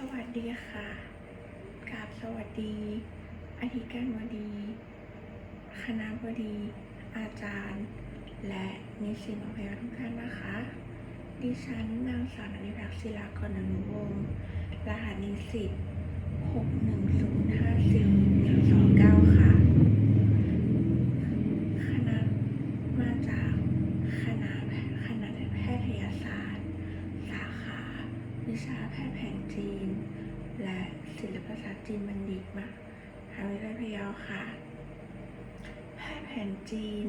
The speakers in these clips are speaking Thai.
สวัสดีค่ะกราบสวัสดี อธิการบดี คณะบดี อาจารย์ และนิสิตนักเรียนทุกท่านนะคะ ดิฉันนางสาวนิพักษ์ศิลากรอนุวงศ์รหัสนิสิต6105429 ค่ะ คณะมาจากคณะแพคณะแพทยศาสตร์ สาขา วิชาแพทย์แผนจีน ศาสตร์จีนบัณฑิตมหาวิทยาลัยพะเยาค่ะแพทย์แผนจีน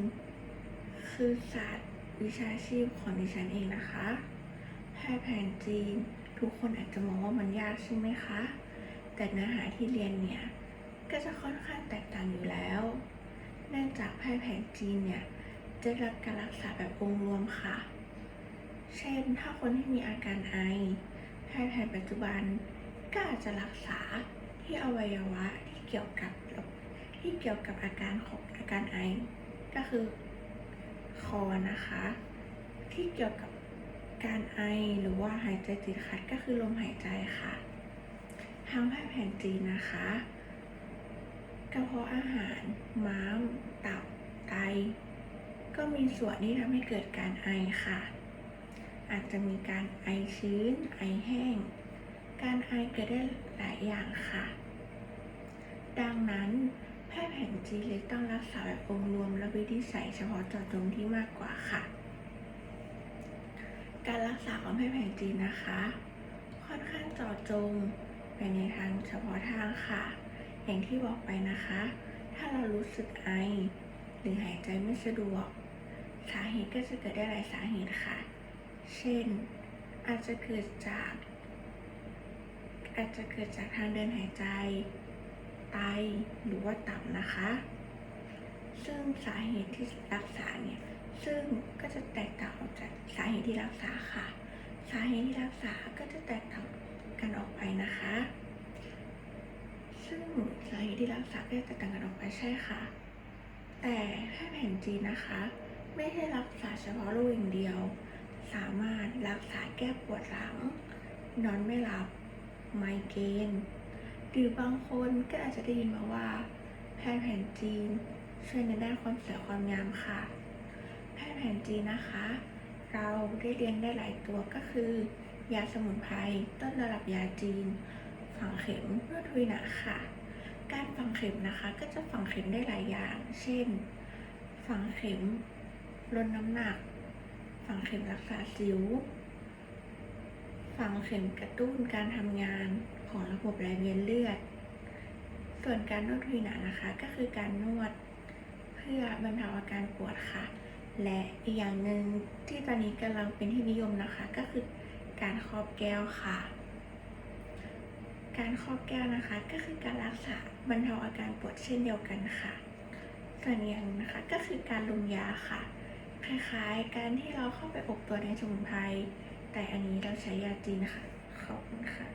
คือศาสตร์วิชาชีพของดิฉันเองนะคะ แพทย์แผนจีน ทุกคนอาจจะมองว่ามันยากใช่ไหมคะ แต่เนื้อหาที่เรียนเนี่ย ก็จะค่อนข้างแตกต่างอยู่แล้ว เนื่องจากแพทย์แผนจีนเนี่ยจะรับการรักษาแบบองค์รวมค่ะ เช่น ถ้าคนที่มีอาการไอแพทย์แผนปัจจุบันก็อาจจะรักษา ที่อวัยวะที่เกี่ยวกับที่เกี่ยวกับอาการของอาการไอ ก็คือคอนะคะ ที่เกี่ยวกับการไอหรือว่าหายใจติดขัดก็คือลมหายใจค่ะ ทางแพทย์แผนจีนนะคะกระเพาะอาหารม้ามตับไต ก็มีส่วนที่ทำให้เกิดการไอค่ะ อาจจะมีการไอชื้น ไอแห้ง การไอเกิดได้หลายอย่างค่ะ ดังนั้นแพทย์แผนจีนเลยต้องรักษาแบบองค์รวมและวิธีใส่เฉพาะเจาะจงที่มากกว่าค่ะ การรักษาของแพทย์แผนจีนนะคะ ค่อนข้างเจาะจงไปในทางเฉพาะทางค่ะ อย่างที่บอกไปนะคะ ถ้าเรารู้สึกไอ หรือหายใจไม่สะดวก สาเหตุก็จะเกิดได้หลายสาเหตุค่ะ เช่น อาจจะเกิดจาก อาจจะเกิดจากทางเดินหายใจ ไตหรือว่าตับนะคะ ซึ่งสาเหตุที่รักษาเนี่ย ซึ่งก็จะแตกต่างออกจากสาเหตุที่รักษาค่ะ สาเหตุที่รักษาก็จะแตกต่างกันออกไปนะคะ ซึ่งสาเหตุที่รักษาก็จะแตกต่างกันออกไปใช่ค่ะ แต่แพทย์แผนจีนนะคะ ไม่ใช่รักษาเฉพาะโรคอย่างเดียว สามารถรักษาแก้ปวดหลัง นอนไม่หลับ ไมเกรนหรือบางคนก็อาจจะได้ยินมาว่า แพทย์แผนจีนช่วยในด้านความสวยความงามค่ะ แพทย์แผนจีนนะคะ เราได้เรียนได้หลายตัวก็คือ ยาสมุนไพรต้นระดับยาจีน ฝังเข็มนวดทุยหนะค่ะ การฝังเข็มนะคะก็จะฝังเข็มได้หลายอย่าง เช่น ฝังเข็มลดน้ำหนัก ฝังเข็มรักษาสิว ฝังเข็มกระตุ้นการทำงานของระบบไหลเวียนเลือด ส่วนการนวดทุยหนานะคะก็คือการนวดเพื่อบรรเทาอาการปวดค่ะ และอีกอย่างหนึ่งที่ตอนนี้กำลังเป็นที่นิยมนะคะ ก็คือการครอบแก้วค่ะ การครอบแก้วนะคะ ก็คือการรักษาบรรเทาอาการปวดเช่นเดียวกันค่ะ ส่วนอย่างนะคะก็คือการลงยาค่ะ คล้ายๆ การที่เราเข้าไปอบตัวในสมุนไพร แต่อันนี้เราใช้ยาจีนค่ะ ขอบคุณค่ะ